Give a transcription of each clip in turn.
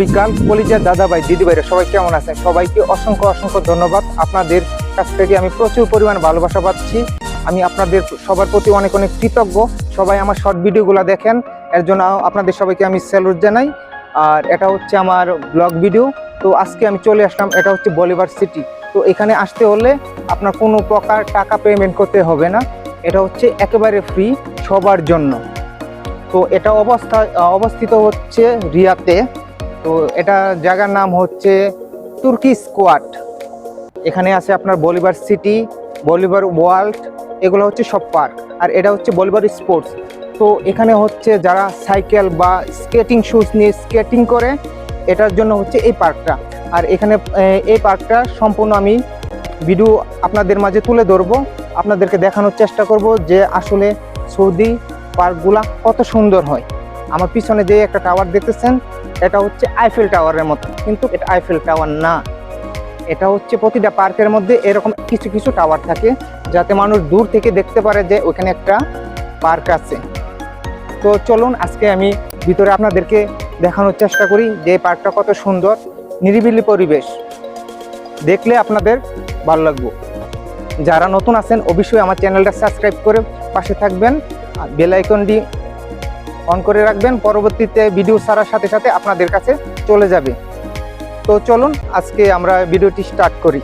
বিকাল কলিজার দাদা ভাই দিদি ভাইরা সবাই কেমন আছেন? সবাইকে অসংখ্য অসংখ্য ধন্যবাদ। আপনাদের কাছ থেকে আমি প্রচুর পরিমাণ ভালোবাসা পাচ্ছি। আমি আপনাদের সবার প্রতি অনেক অনেক কৃতজ্ঞ। সবাই আমার শর্ট ভিডিওগুলো দেখেন। এর জন্য আপনাদের সবাইকে আমি স্যালুট জানাই। আর এটা হচ্ছে আমার ব্লগ ভিডিও তো আজকে আমি চলে আসলাম, এটা হচ্ছে বলিভার সিটি তো এখানে আসতে হলে আপনার কোনো প্রকার টাকা পেমেন্ট করতে হবে না। এটা হচ্ছে একেবারে ফ্রি সবার জন্য। তো এটা অবস্থা, অবস্থিত হচ্ছে রিয়াতে। তো এটা জায়গার নাম হচ্ছে তুর্কি স্কোয়াড। এখানে আছে আপনার বলিভার সিটি, বলিভার ওয়ার্ল্ড, এগুলো হচ্ছে সব পার্ক। আর এটা হচ্ছে বলিভার স্পোর্টস। তো এখানে হচ্ছে যারা সাইকেল বা স্কেটিং শুজ নিয়ে স্কেটিং করে, এটার জন্য হচ্ছে এই পার্কটা। আর এখানে এই পার্কটা সম্পূর্ণ আমি ভিডিও আপনাদের মাঝে তুলে ধরবো। আপনাদেরকে দেখানোর চেষ্টা করব যে আসলে সৌদি পার্কগুলা কত সুন্দর হয়। আমার পিছনে যে একটা টাওয়ার দেখতেছেন, এটা হচ্ছে আইফেল টাওয়ারের মতো। কিন্তু এটা আইফেল টাওয়ার না। এটা হচ্ছে প্রতিটা পার্কের মধ্যে এরকম কিছু কিছু টাওয়ার থাকে, যাতে মানুষ দূর থেকে দেখতে পারে যে ওখানে একটা পার্ক আছে। তো চলুন আজকে আমি ভিতরে আপনাদেরকে দেখানোর চেষ্টা করি যে পার্কটা কত সুন্দর, নিরিবিলি পরিবেশ। দেখলে আপনাদের ভালো লাগবে। যারা নতুন আছেন, অবশ্যই আমার চ্যানেলটা সাবস্ক্রাইব করে পাশে থাকবেন, আর বেল আইকনটি অন করে রাখবেন, পরবর্তীতে ভিডিও ছাড়ার সাথে সাথে আপনাদের কাছে চলে যাবে। তো চলুন, আজকে আমরা ভিডিওটি স্টার্ট করি।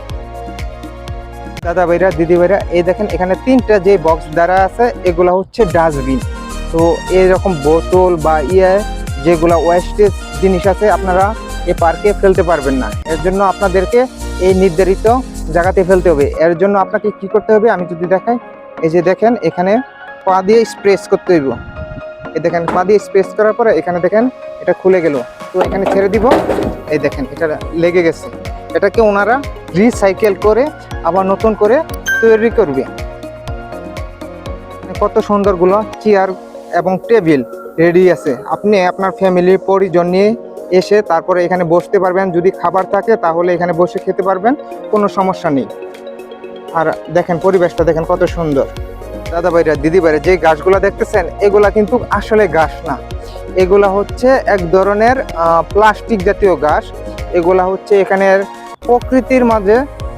দাদা ভাইরা, দিদি ভাইরা, এই দেখেন এখানে তিনটা যে বক্স দ্বারা আছে, এগুলো হচ্ছে ডাস্টবিন তো এরকম বোতল বা ইয়ে যেগুলো ওয়েস্টেজ জিনিস আছে, আপনারা এই পার্কে ফেলতে পারবেন না। এর জন্য আপনাদেরকে এই নির্ধারিত জায়গাতে ফেলতে হবে। এর জন্য আপনাকে কি করতে হবে, আমি যদি দেখাই, এই যে দেখেন, এখানে পা দিয়ে স্প্রেস করতে হইব। এই দেখেন, পা দিয়ে স্প্রেস করার পরে এখানে দেখেন এটা খুলে গেল। তো এখানে ছেড়ে দিব। এই দেখেন, এটা লেগে গেছে। এটাকে ওনারা রিসাইকেল করে আবার নতুন করে তৈরি করবে। কত সুন্দরগুলো চেয়ার এবং টেবিল রেডি আছে। আপনি আপনার ফ্যামিলি পরিজন নিয়ে এসে তারপরে এখানে বসতে পারবেন। যদি খাবার থাকে তাহলে এখানে বসে খেতে পারবেন, কোনো সমস্যা নেই। আর দেখেন, পরিবেশটা দেখেন কত সুন্দর। দাদা ভাইরা, দিদি ভাইরা, যে গাছগুলা দেখতেছেন, এগুলা কিন্তু আসলে গাছ না। এগুলা হচ্ছে এক ধরনের প্লাস্টিক জাতীয় গাছ। এগুলা হচ্ছে এখানের প্রকৃতির মাঝে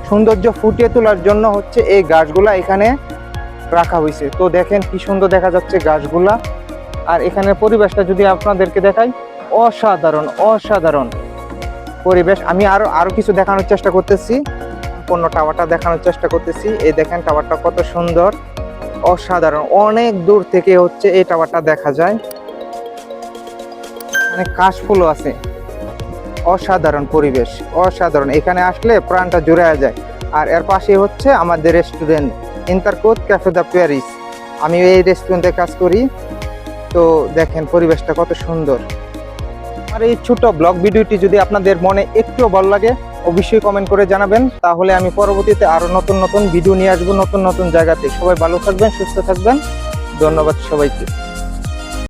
সৌন্দর্য ফুটিয়ে তোলার জন্য হচ্ছে এই গাছগুলা এখানে রাখা হয়েছে তো দেখেন কি সুন্দর দেখা যাচ্ছে গাছগুলা। আর এখানের পরিবেশটা যদি আপনাদেরকে দেখাই, অসাধারণ অসাধারণ পরিবেশ। আমি আরও আরও কিছু দেখানোর চেষ্টা করতেছি। সম্পূর্ণ টাওয়ারটা দেখানোর চেষ্টা করতেছি। এই দেখেন টাওয়ারটা কত সুন্দর। অসাধারণ। অনেক দূর থেকে হচ্ছে এই টাওয়ারটা দেখা যায়। মানে কাশফুলও আছে। অসাধারণ পরিবেশ, অসাধারণ। এখানে আসলে প্রাণটা জুড়ে যায়। আর এর পাশে হচ্ছে আমাদের রেস্টুরেন্ট ইন্টারকোট ক্যাফে দ্য প্যারিস আমি এই রেস্টুরেন্টে কাজ করি। তো দেখেন পরিবেশটা কত সুন্দর। আর এই ছোট ব্লগ ভিডিওটি যদি আপনাদের মনে একটু ভালো লাগে অবশ্যই কমেন্ট করে জানাবেন। তাহলে আমি পরবর্তীতে আরও নতুন নতুন ভিডিও নিয়ে আসব নতুন নতুন জায়গাতে। সবাই ভালো থাকবেন, সুস্থ থাকবেন। ধন্যবাদ সবাইকে।